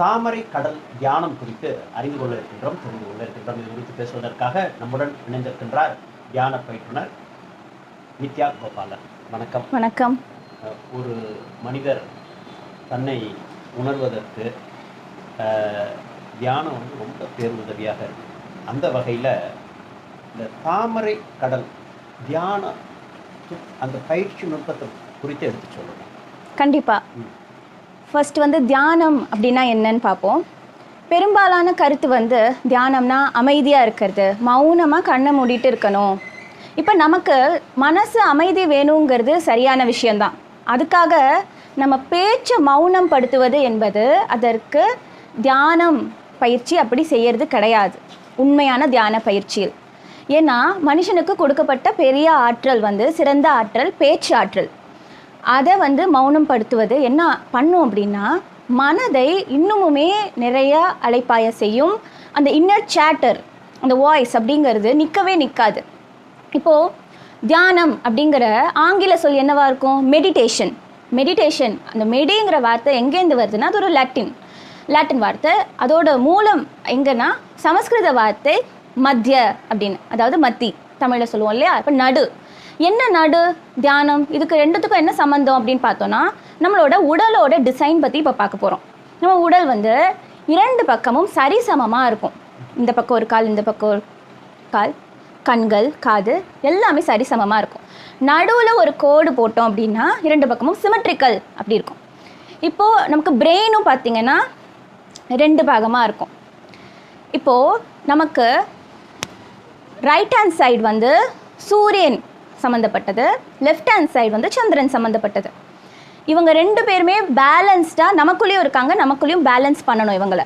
தாமரை கடல் தியானம் குறித்து அறிந்து கொள்ள இருக்கின்றோம் தெரிந்து கொள்ள இருக்கின்றோம். இது குறித்து பேசுவதற்காக நம்முடன் இணைந்திருக்கின்றார் தியான பயிற்றுனர் நித்யா கோபாலன். வணக்கம். வணக்கம். ஒரு மனிதர் தன்னை உணர்வதற்கு தியானம் வந்து ரொம்ப பேருதவியாக இருக்கு. அந்த வகையில் இந்த தாமரை கடல் தியான அந்த பயிற்சி நுட்பத்தை குறித்து எடுத்து சொல்லணும் கண்டிப்பாக. ஃபர்ஸ்ட் வந்து தியானம் அப்படின்னா என்னன்னு பார்ப்போம். பெரும்பாலான கருத்து வந்து தியானம்னா அமைதியாக இருக்கிறது மௌனமாக கண்ணை மூடிட்டு இருக்கணும். இப்போ நமக்கு மனசு அமைதி வேணுங்கிறது சரியான விஷயந்தான் அதுக்காக நம்ம பேச்சை மௌனம் படுத்துவது என்பது அதற்கு தியானம் பயிற்சி அப்படி செய்யறது கிடையாது. உண்மையான தியான பயிற்சியில். ஏன்னா மனுஷனுக்கு கொடுக்கப்பட்ட பெரிய ஆற்றல் வந்து சிறந்த ஆற்றல் பேச்சு ஆற்றல். அதை வந்து மௌனம் படுத்துவது என்ன பண்ணும் அப்படின்னா மனதை இன்னுமுமே நிறைய அலைப்பாய செய்யும். அந்த இன்னர் சேட்டர் அந்த வாய்ஸ் அப்படிங்கிறது நிற்கவே நிற்காது இப்போது தியானம் அப்படிங்கிற ஆங்கில சொல் என்னவா இருக்கும்? மெடிடேஷன் மெடிடேஷன் அந்த மெடிங்கிற வார்த்தை எங்கேருந்து வருதுன்னா அது ஒரு லாட்டின் லாட்டின் வார்த்தை. அதோட மூலம் எங்கன்னா சமஸ்கிருத வார்த்தை மத்திய அப்படின்னு அதாவது மத்தி. தமிழில் சொல்லுவோம் இல்லையா? இப்போ நடு. என்ன நடு? தியானம். இதுக்கு ரெண்டுத்துக்கும் என்ன சம்மந்தம் அப்படின்னு பார்த்தோன்னா நம்மளோட உடலோட டிசைன் பற்றி இப்போ பார்க்க போகிறோம் நம்ம உடல் வந்து இரண்டு பக்கமும் சரிசமமாக இருக்கும். இந்த பக்கம் ஒரு கால் இந்த பக்கம் ஒரு கால். கண்கள் காது எல்லாமே சரிசமமாக இருக்கும். நடுவில் ஒரு கோடு போட்டோம் அப்படின்னா இரண்டு பக்கமும் சிமெட்ரிக்கல் அப்படி இருக்கும். இப்போது நமக்கு பிரெயினும் பார்த்திங்கன்னா ரெண்டு பாகமாக இருக்கும். இப்போது நமக்கு ரைட் ஹேண்ட் சைடு வந்து சூரியன் சம்மந்தப்பட்டது லெஃப்ட் ஹேண்ட் சைடு வந்து சந்திரன் சம்மந்தப்பட்டது இவங்க ரெண்டு பேருமே பேலன்ஸ்டாக நமக்குள்ளேயும் இருக்காங்க நமக்குள்ளேயும் பேலன்ஸ் பண்ணணும் இவங்கள.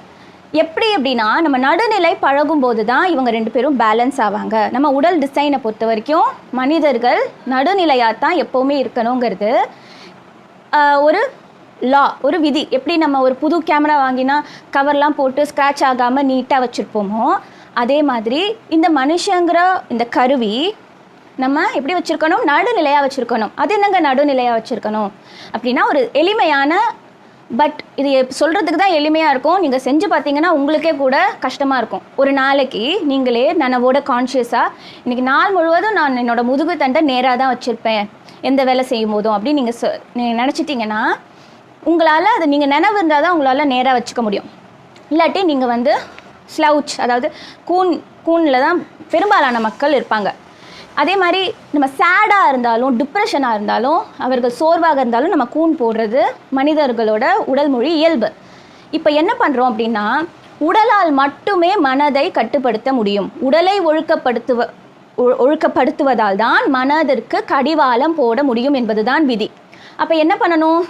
எப்படி அப்படின்னா நம்ம நடுநிலை பழகும்போது தான் இவங்க ரெண்டு பேரும் பேலன்ஸ் ஆவாங்க. நம்ம உடல் டிசைனை பொறுத்த வரைக்கும் மனிதர்கள் நடுநிலையாக தான் எப்போவுமே இருக்கணுங்கிறது ஒரு லா ஒரு விதி. எப்படி நம்ம ஒரு புது கேமரா வாங்கினா கவர்லாம் போட்டு ஸ்க்ராட்ச் ஆகாமல் நீட்டாக வச்சுருப்போமோ அதே மாதிரி இந்த மனுஷங்கிற இந்த கருவி நம்ம எப்படி வச்சுருக்கணும்? நடுநிலையாக வச்சுருக்கணும். அது என்னங்க நடுநிலையாக வச்சுருக்கணும்? அப்படின்னா ஒரு எளிமையான பட் இது சொல்கிறதுக்கு தான் எளிமையாக இருக்கும். நீங்கள் செஞ்சு பார்த்தீங்கன்னா உங்களுக்கே கூட கஷ்டமாக இருக்கும். ஒரு நாளைக்கு நீங்களே நனவோட கான்ஷியஸாக இன்றைக்கி நாள் முழுவதும் நான் என்னோட முதுகு தண்டை நேராக தான் வச்சுருப்பேன். எந்த வேலை செய்யும் போதும் அப்படின்னு நீங்கள் சொ நீங்கள் நினச்சிட்டிங்கன்னா உங்களால் அது நீங்கள் நினைவு இருந்தால் தான் உங்களால் நேராக வச்சுக்க முடியும். இல்லாட்டி நீங்கள் வந்து ஸ்லவுச் அதாவது கூன் கூனில் தான் பெரும்பாலான மக்கள் இருப்பாங்க. அதே மாதிரி நம்ம சேடாக இருந்தாலும் டிப்ரெஷனாக இருந்தாலும் அவர்கள் சோர்வாக இருந்தாலும் நம்ம கூன் போடுறது மனிதர்களோட உடல் மொழி இயல்பு. இப்போ என்ன பண்ணுறோம் அப்படின்னா உடலால் மட்டுமே மனதை கட்டுப்படுத்த முடியும். உடலை ஒழுக்கப்படுத்துவ ஒழுக்கப்படுத்துவதால் தான் மனதிற்கு கடிவாளம் போட முடியும் என்பதுதான் விதி. அப்போ என்ன பண்ணணும்?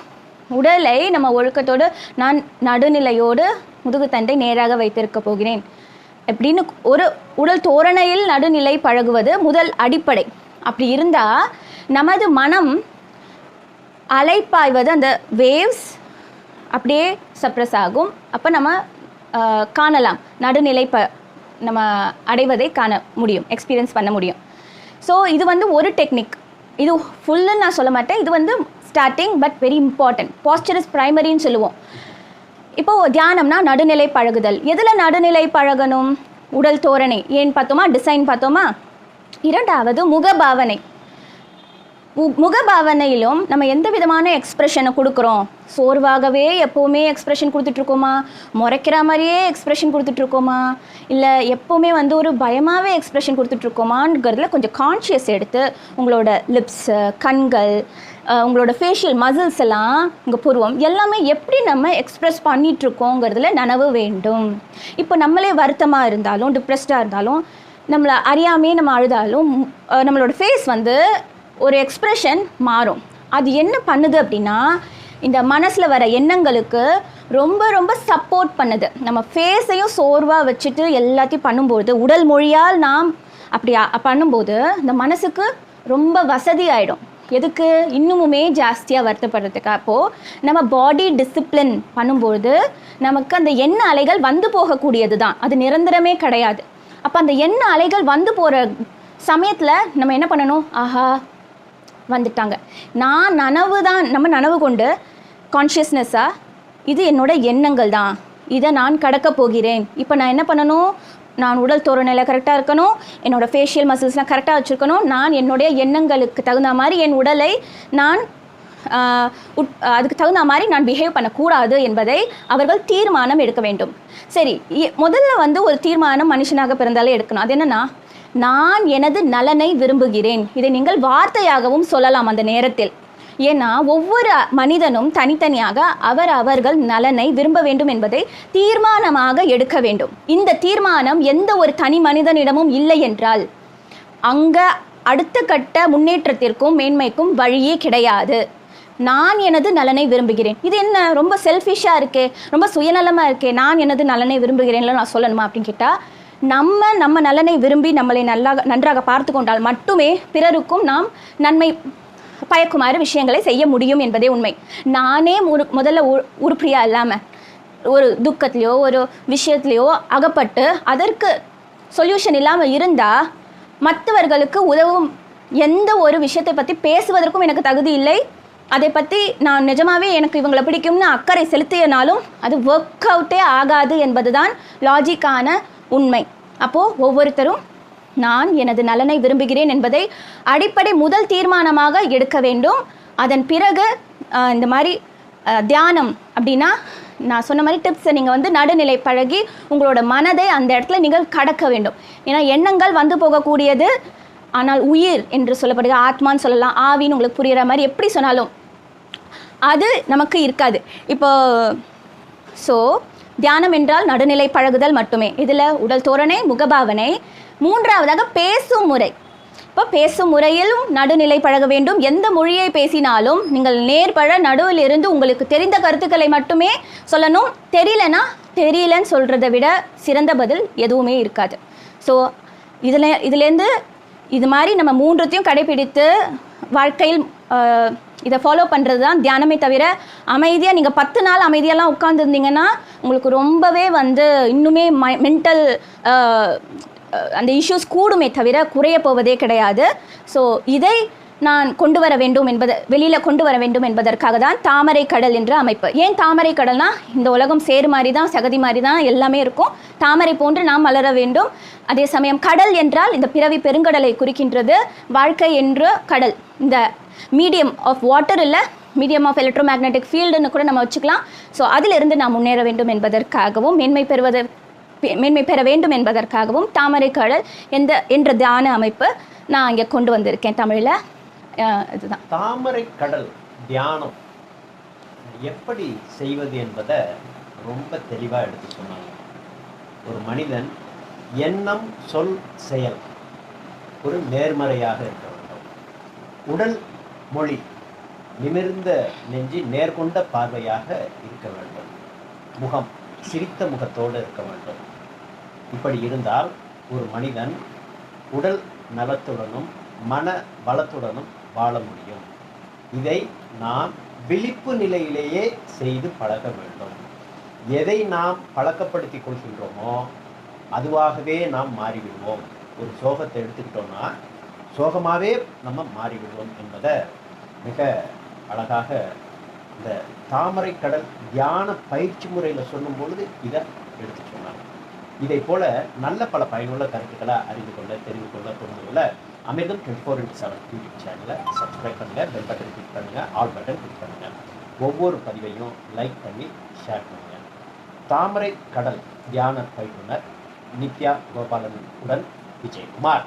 உடலை நம்ம ஒழுக்கத்தோடு நான் நடுநிலையோடு முதுகுத்தண்டை நேராக வைத்திருக்க போகிறேன். எப்படின்னு ஒரு உடல் தோரணையில் நடுநிலை பழகுவது முதல் அடிப்படை. அப்படி இருந்தால் நமது மனம் அலைப்பாய்வது அந்த வேவ்ஸ் அப்படியே சப்ரஸ் ஆகும். அப்போ நம்ம காணலாம். நடுநிலை ப நம்ம அடைவதை காண முடியும் எக்ஸ்பீரியன்ஸ் பண்ண முடியும். ஸோ இது வந்து ஒரு டெக்னிக் இது ஃபுல்லுன்னு நான் சொல்ல மாட்டேன். இது வந்து starting but very important posture is ப்ரைமரின்னு சொல்லுவோம். இப்போ தியானம்னா நடுநிலை பழகுதல். எதில் நடுநிலை பழகணும்? உடல் தோரணை. ஏன் பார்த்தோமா? டிசைன் பார்த்தோமா? இரண்டாவது முகபாவனை. பாவனை முகபாவனையிலும் நம்ம எந்த விதமான எக்ஸ்பிரஷனை கொடுக்குறோம்? சோர்வாகவே எப்போவுமே எக்ஸ்பிரஷன் கொடுத்துட்ருக்கோமா? முறைக்கிற மாதிரியே எக்ஸ்பிரஷன் கொடுத்துட்ருக்கோமா? இல்லை எப்போவுமே வந்து ஒரு பயமாகவே எக்ஸ்பிரஷன் கொடுத்துட்ருக்கோமாங்கிறதுல கொஞ்சம் கான்ஷியஸ் எடுத்து உங்களோட லிப்ஸு கண்கள் உங்களோட ஃபேஷியல் மசில்ஸ் எல்லாம் உங்கள் புருவம். எல்லாமே எப்படி நம்ம எக்ஸ்ப்ரெஸ் பண்ணிகிட்ருக்கோங்கிறதுல நனவு வேண்டும். இப்போ நம்மளே வருத்தமாக இருந்தாலும் டிப்ரெஸ்டாக இருந்தாலும் நம்மளை அறியாமையே நம்ம அழுதாலும் நம்மளோட ஃபேஸ் வந்து ஒரு எக்ஸ்ப்ரெஷன் மாறும். அது என்ன பண்ணுது அப்படின்னா இந்த மனசில் வர எண்ணங்களுக்கு ரொம்ப ரொம்ப சப்போர்ட் பண்ணுது. நம்ம ஃபேஸையும் சோர்வாக வச்சுட்டு எல்லாத்தையும் பண்ணும்போது உடல் மொழியால் நாம் அப்படி பண்ணும்போது இந்த மனசுக்கு ரொம்ப வசதி ஆகிடும் எதுக்கு? இன்னுமுமே ஜாஸ்தியாக வருத்தப்படுறதுக்கு. அப்போது நம்ம பாடி டிசிப்ளின் பண்ணும்போது நமக்கு அந்த எண்ண அலைகள் வந்து போகக்கூடியது தான் அது நிரந்தரமே கிடையாது. அப்போ அந்த எண்ண அலைகள் வந்து போகிற சமயத்தில் நம்ம என்ன பண்ணணும்? ஆஹா வந்துட்டாங்க. நான் நனவு தான் நம்ம நனவு கொண்டு கான்ஷியஸ்னஸ்ஸாக இது என்னோட எண்ணங்கள் தான். இதை நான் கடக்க போகிறேன். இப்போ நான் என்ன பண்ணணும்? நான் உடல் தோரணையில் கரெக்டாக இருக்கணும். என்னோடய ஃபேஷியல் மசில்ஸ்லாம் கரெக்டாக வச்சுருக்கணும். நான் என்னுடைய எண்ணங்களுக்கு தகுந்த மாதிரி என் உடலை நான் உட்- அதுக்கு தகுந்த மாதிரி நான் பிஹேவ் பண்ணக்கூடாது என்பதை அவர்கள் தீர்மானம் எடுக்க வேண்டும். சரி இ- முதல்ல வந்து ஒரு தீர்மானம் மனுஷனாக பிறந்தாலே எடுக்கணும். அது என்னென்னா நான் எனது நலனை விரும்புகிறேன். இதை நீங்கள் வார்த்தையாகவும் சொல்லலாம் அந்த நேரத்தில். ஏன்னா ஒவ்வொரு மனிதனும் தனித்தனியாக அவர் அவர்கள் நலனை விரும்ப வேண்டும் என்பதை தீர்மானமாக எடுக்க வேண்டும். இந்த தீர்மானம் எந்த ஒரு தனி மனிதனிடமும் இல்லை என்றால் அங்க அடுத்த கட்ட முன்னேற்றத்திற்கும் மேன்மைக்கும் வழியே கிடையாது. நான் எனது நலனை விரும்புகிறேன். இது என்ன ரொம்ப செல்ஃபிஷாக இருக்கே ரொம்ப சுயநலமாக இருக்கே நான் எனது நலனை விரும்புகிறேன்ல நான் சொல்லணுமா அப்படின்னு கேட்டால் நம்ம நம்ம நலனை விரும்பி நம்மளை நல்லா நன்றாக பார்த்து கொண்டால் மட்டுமே பிறருக்கும் நாம் நன்மை பயக்குமாறு விஷயங்களை செய்ய முடியும் என்பதே உண்மை. நானே முறு முதல்ல உ- இல்லாமல் ஒரு துக்கத்துலேயோ ஒரு விஷயத்துலையோ அகப்பட்டு அதற்கு சொல்யூஷன் இல்லாமல் இருந்தால் மற்றவர்களுக்கு உதவும் எந்த ஒரு விஷயத்தை பற்றி பேசுவதற்கும் எனக்கு தகுதி இல்லை. அதை பற்றி நான் நிஜமாகவே எனக்கு இவங்களை பிடிக்கும்னு அக்கறை செலுத்தியனாலும் அது ஒர்க் அவுட்டே ஆகாது என்பதுதான் லாஜிக்கான உண்மை. அப்போது ஒவ்வொருத்தரும் நான் எனது நலனை விரும்புகிறேன் என்பதை அடிப்படை முதல் தீர்மானமாக எடுக்க வேண்டும். அதன் பிறகு இந்த மாதிரி தியானம் அப்படின்னா நான் சொன்ன மாதிரி டிப்ஸை நீங்கள் வந்து நடுநிலை பழகி உங்களோட மனதை அந்த இடத்துல நீங்கள் கடக்க வேண்டும். ஏன்னா எண்ணங்கள் வந்து போகக்கூடியது. ஆனால் உயிர் என்று சொல்லப்படுகிற ஆத்மான்னு சொல்லலாம். ஆவின்னு உங்களுக்கு புரிகிற மாதிரி எப்படி சொன்னாலும் அது நமக்கு இருக்காது. இப்போ ஸோ தியானம் என்றால் நடுநிலை பழகுதல் மட்டுமே. இதில் உடல் தோரணை முகபாவனை. மூன்றாவதாக பேசும் முறை. இப்போ பேசும் முறையிலும் நடுநிலை பழக வேண்டும். எந்த மொழியை பேசினாலும் நீங்கள் நேர்பழ நடுவில் இருந்து உங்களுக்கு தெரிந்த கருத்துக்களை மட்டுமே சொல்லணும். தெரியலனா தெரியலன்னு சொல்கிறத விட சிறந்த பதில் எதுவுமே இருக்காது. ஸோ இதில் இதுலேருந்து இது மாதிரி நம்ம மூன்றுத்தையும் கடைபிடித்து வாழ்க்கையில் இதை ஃபாலோ பண்ணுறது தான் தியானமே தவிர அமைதியாக நீங்கள் பத்து நாள் அமைதியெல்லாம் உட்காந்துருந்தீங்கன்னா உங்களுக்கு ரொம்பவே வந்து இன்னுமே மை மென்டல் அந்த இஷ்யூஸ் கூடுமே தவிர குறைய போவதே கிடையாது. ஸோ இதை நான் கொண்டு வர வேண்டும் என்பது வெளியில் கொண்டு வர வேண்டும் என்பதற்காக தான் தாமரை கடல் என்ற அமைப்பு. ஏன் தாமரை கடல்னா இந்த உலகம் சேறு மாதிரி தான் சகதி மாதிரி தான் எல்லாமே இருக்கும். தாமரை போன்று நாம் மலர வேண்டும். அதே சமயம் கடல் என்றால் இந்த பிறவி பெருங்கடலை குறிக்கின்றது. வாழ்க்கை என்று கடல். இந்த மீடியம் ஆஃப் வாட்டர் இல்லை மீடியம் ஆஃப் எலக்ட்ரோ மேக்னெட்டிக் ஃபீல்டுன்னு கூட நம்ம வச்சுக்கலாம். ஸோ அதிலிருந்து நாம் முன்னேற வேண்டும் என்பதற்காகவும் மேன்மை பெறுவது மேன்மை பெற வேண்டும் என்பதற்காகவும் தாமரை கடல் எந்த என்ற தியான அமைப்பு நான் இங்கே கொண்டு வந்திருக்கேன் தமிழில். இதுதான். தாமரை கடல் தியானம் எப்படி செய்வது என்பதை ரொம்ப தெளிவாக எடுத்து சொன்னாங்க. ஒரு மனிதன் எண்ணம் சொல் செயல் ஒரு நேர்மறையாக இருக்க வேண்டும். உடல் மொழி நிமிர்ந்த நெஞ்சு நேர்கொண்ட பார்வையாக இருக்க வேண்டும். முகம் சிரித்த முகத்தோடு இருக்க வேண்டும். இப்படி இருந்தால் ஒரு மனிதன் உடல் நலத்துடனும் மன பலத்துடனும் வாழ முடியும். இதை நாம் விழிப்பு நிலையிலேயே செய்து பழக வேண்டும். எதை நாம் பழக்கப்படுத்தி கொள்கின்றோமோ அதுவாகவே நாம் மாறிவிடுவோம். ஒரு சோகத்தை எடுத்துக்கிட்டோம்னா சோகமாகவே நம்ம மாறிவிடுவோம் என்பதை மிக அழகாக இந்த தாமரை கடல் தியான பயிற்சி முறையில் சொல்லும் பொழுது இதை எடுத்து சொன்னாங்க. இதை போல நல்ல பல பயனுள்ள கருத்துக்களை அறிந்து கொள்ள தெரிந்து கொள்ள புரிந்து கொள்ள Amirtham twenty four into seven YouTube சேனலை சப்ஸ்கிரைப் பண்ணுங்க பெல் பட்டன் கிளிக் பண்ணுங்க ஆல் பட்டன் கிளிக் பண்ணுங்கள் ஒவ்வொரு பதிவையும் லைக் பண்ணி ஷேர் பண்ணுங்கள் தாமரை கடல் தியான பயிற்றுனர் நித்யா கோபாலன் உடன் விஜயகுமார்.